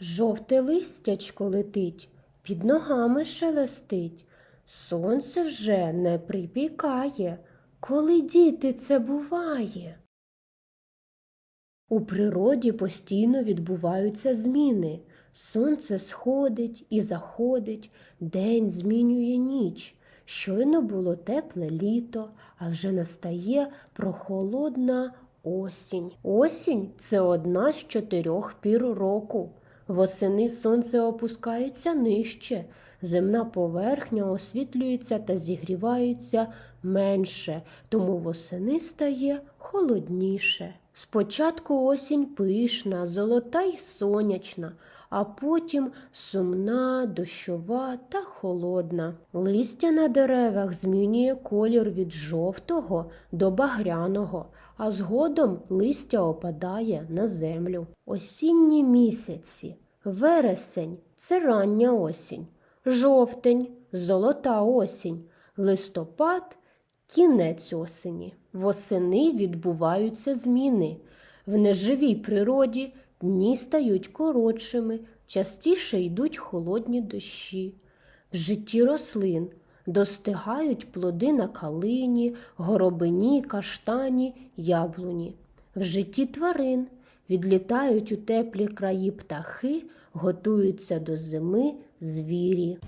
Жовте листячко летить, під ногами шелестить. Сонце вже не припікає, коли діти це буває. У природі постійно відбуваються зміни. Сонце сходить і заходить, день змінює ніч. Щойно було тепле літо, а вже настає прохолодна осінь. Осінь це одна з чотирьох пір року. Восени сонце опускається нижче, земна поверхня освітлюється та зігрівається менше, тому восени стає холодніше. Спочатку осінь пишна, золота й сонячна, а потім сумна, дощова та холодна. Листя на деревах змінює колір від жовтого до багряного, а згодом листя опадає на землю. Осінні місяці. Вересень це рання осінь, жовтень золота осінь, листопад кінець осені. Восени відбуваються зміни. В неживій природі дні стають коротшими, частіше йдуть холодні дощі. В житті рослин достигають плоди на калині, горобині, каштані, яблуні. В житті тварин відлітають у теплі краї птахи, готуються до зими звірі.